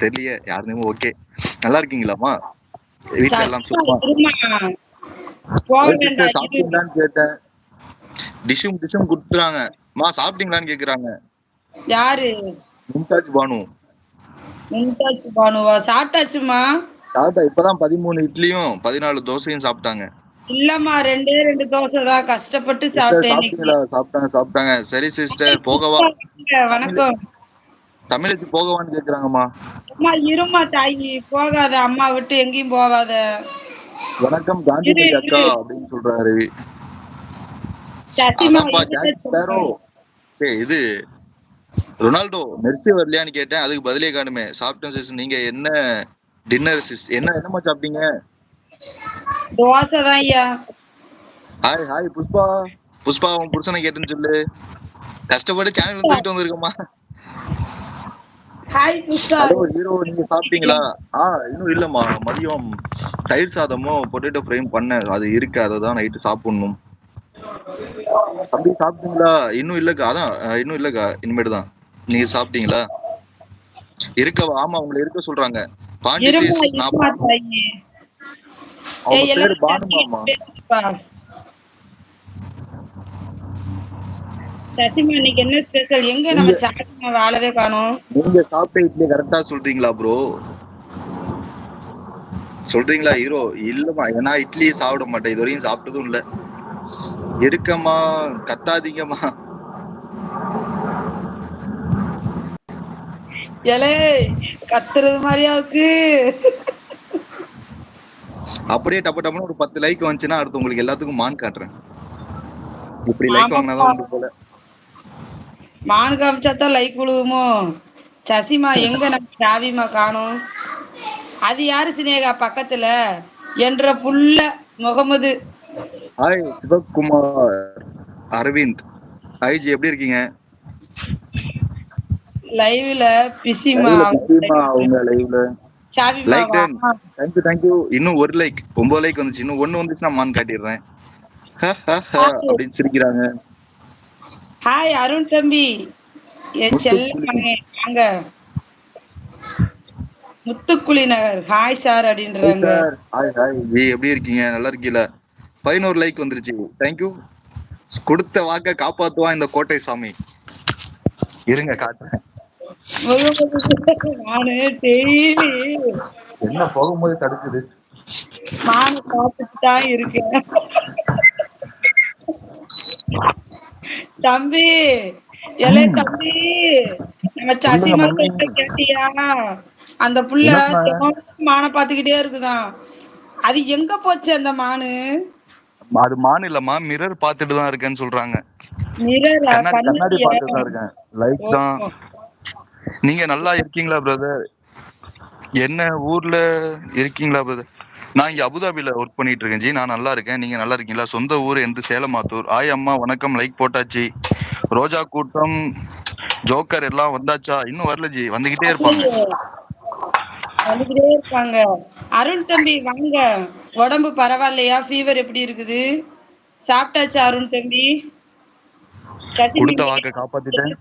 தெரியலையே யாருன்னு ஓகே நல்லா இருக்கீங்களாம்மா? வீட்ல எல்லாம் சாப்பிட்டீங்களான்னு கேட்டேன். டிஷ்ஷும் டிஷ்ஷும் கொடுத்துறாங்க மா சாப்பிட்டீங்களான்னு கேக்குறாங்க. யாரு? மும்தாஜ் பானு. மும்தாஜ் பானுவா? சாப்பிட்டாச்சுமா? தாத்தா இப்பதான் பதிமூணு இட்லியும் பதினாலு தோசையும் சாப்பிட்டாங்க. இல்லம்மா ரெண்டே ரெண்டு தோசை தான். கஷ்டப்பட்டு சாப்பிட்டேன் சாப்பிட்டாங்க சாப்பிட்டாங்க. சரி சிஸ்டர் போகவா. வணக்கம். தமிழச்சி போகவான்னு கேக்குறாங்கம்மா. அம்மா இருமா தாயி. போகாத அம்மா விட்டு எங்கேயும் போகாத. வணக்கம் இரு, அக்கா. அப்படின்னு சொல்றாரு. இது ரொனால்டோ மெர்சி வரலையான்னு கேட்டேன். அதுக்கு பதிலே காணுமே. சாப்பிட்டேன் சிஸ் நீங்க என்ன டின்னர் சிஸ் என்ன என்னமா சாப்பிட்டீங்க? தோசை தான் ஐயா. Hi hi Pushpa. புஷ்பா உன் புருஷனை கேட்டுன்னு சொல்லு. கஷ்டப்பட்டு சேனல் தூக்கிட்டு வந்திருக்கோமா ஹாய் புஷ்பா ஹீரோ நீங்க சாப்பிட்டீங்களா? ஆ இன்னும் இல்லம்மா. மதியம் தயிர் சாதமும் பொட்டேட்டோ ஃப்ரையும் பண்ணேன். அது இருக்கு அதை தான் நைட்டு சாப்பிடணும். தம்பி சாப்பிட்டீங்களா? இன்னும் இல்லக்கா அதான் இன்னும் இல்லக்கா. இனிமேட்டு தான். நீங்க சாப்பிட்டீங்களா? இருக்கவா? ஆமா உங்களை இருக்க சொல்றாங்க. பாண்டி இருமா sis, நான் இருமா தாயி அவங்க பேரு பானுமாமா சசிமா இன்னைக்கு என்ன ஸ்பெஷல் எங்க நம்ம சாட்டிமா வாழவே காணோம். நீங்க சாப்பிட்ட இட்லி கரெக்டா சொல்றீங்களா ப்ரோ சொல்றீங்களா ஹீரோ இல்லம்மா ஏன்னா இட்லி சாப்பிட மாட்டேன். இது வரையும் சாப்பிட்டதும் இல்ல. இருக்கம்மா கத்தாதீங்கம்மா. எலே கத்துறது மாதிரியா இருக்கு. அப்படியே டப்பு டப்புன்னு ஒரு பத்து லைக் வந்துச்சுன்னா அடுத்து உங்களுக்கு எல்லாத்துக்கும் மான் காட்டுறேன். இப்படி லைக். வாங்கினாதான் உண்டு போல. மான் காமிச்சாதான் லைக் விழுவுமோ? சசிமா எங்க நம்ம சாவிமா காணோம்? அது யாரு சினேகா பக்கத்துல? என்ற புள்ள முகமது. ஹாய் சிவகுமார் அரவிந்த். ஹாய் ஜி எப்படி இருக்கீங்க? லைவ்ல பிசிமா பிஸிமா அவங்க லைவ்ல லைக் டன் வா. தேங்க்யூ தேங்க்யூ இன்னும் ஒரு லைக் ஒன்பது லைக் வந்துச்சு. இன்னும் ஒண்ணு வந்துச்சுன்னா மான் காட்டிடுறேன். அப்படின்னு சிரிக்கிறாங்க. ஹாய் அருண் தம்பி. என் செல்ல வாங்க. முத்துக்குளி நகர். ஹாய் சார் அப்படின்றாங்க. ஹாய் ஹாய் ஜி எப்படி இருக்கீங்க? நல்லா இருக்கீங்களா? பதினோரு லைக் வந்துருச்சு. தேங்க்யூ கொடுத்த வாக்க காப்பாத்துவான் இந்த கோட்டை சாமி. இருங்க காட்டுறேன். நானு டெய்லி என்ன போகும்போது தடுக்குது? நானு பார்த்துட்டு தான் இருக்கேன். தம்பி. எலே தம்பி. நம்ம மம்மி. சொல்ற கேட்டியா? அந்த புள்ள மானை பாத்துக்கிட்டே இருக்குதாம் அது எங்க போச்சு அந்த மானு? அது மான் இல்லம்மா மிரர் பார்த்துட்டு தான் இருக்கேன்னு சொல்றாங்க. கண்ணாடி? பார்த்துட்டு தான் இருக்கேன். லைக் தான். நீங்க நல்லா இருக்கீங்களா பிரதர் என்ன ஊர்ல இருக்கீங்களா பிரதர் நான் இங்க அபுதாபில ஒர்க் பண்ணிட்டு இருக்கேன் ஜி. நான் நல்லா இருக்கேன். நீங்க நல்லா இருக்கீங்களா? சொந்த ஊர் எந்த? சேலமாத்தூர். ஆய் அம்மா வணக்கம். லைக் போட்டாச்சு. ரோஜா கூட்டம் ஜோக்கர் எல்லாம் வந்தாச்சா? இன்னும் வரல ஜி. வந்துகிட்டே இருப்பாங்க. வந்துகிட்டே இருப்பாங்க. அருண் தம்பி வாங்க. உடம்பு பரவாயில்லையா? ஃபீவர் எப்படி இருக்குது? சாப்பிட்டாச்சா அருண் தம்பி? கொடுத்த வாக்க காப்பாத்திட்டேன்.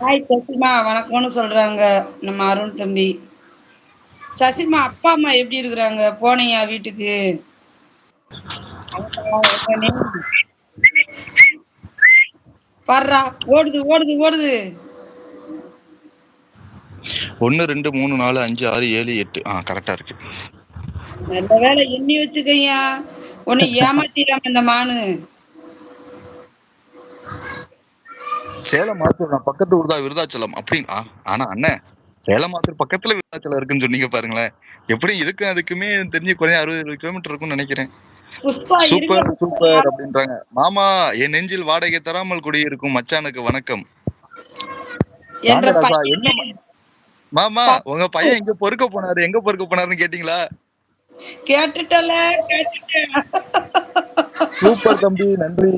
ஹாய் சசிமா வணக்கம்னு சொல்றாங்க. நம்ம அருண் தம்பி. சசிமா அப்பா அம்மா எப்படி இருக்கிறாங்க? போனையா வீட்டுக்கு? வர்றா ஓடுது ஓடுது ஓடுது. ஒன்னு ரெண்டு மூணு நாலு அஞ்சு ஆறு ஏழு எட்டு. ஆ கரெக்டா இருக்கு. நல்ல வேலை எண்ணி வச்சுக்கையா உன்னை ஏமாத்திடாம இந்த மானு. சேலம் மாத்தூர் நான் பக்கத்து ஊர் தான் விருதாச்சலம். அப்படின்னு ஆ, ஆனா அண்ணன் சேலம் மாத்தூர் பக்கத்துல விருதாச்சலம் இருக்குன்னு சொன்னீங்க பாருங்களேன். எப்படி இதுக்கும் அதுக்குமே தெரிஞ்சு குறைய அறுபது கிலோமீட்டர் இருக்கும்னு நினைக்கிறேன். சூப்பர் சூப்பர் அப்படின்றாங்க. மாமா என் நெஞ்சில் வாடகை தராமல் குடியிருக்கும் மச்சானுக்கு வணக்கம். மாமா உங்க பையன் எங்க பொறுக்க போனாரு. எங்க பொறுக்க போனாருன்னு கேட்டீங்களா? கேட்டுட்டல சூப்பர் தம்பி நன்றி.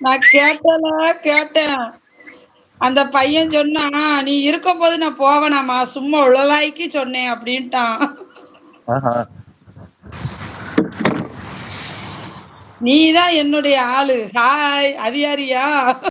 நான் கேட்டல கேட்டேன். அந்த பையன் சொன்னா நீ இருக்கும்போது நான் போவேனாமா சும்மா உழலாய்க்கு சொன்னேன் அப்படின்ட்டான். நீதான் என்னுடைய ஆளு. ஹாய் அது யாரியா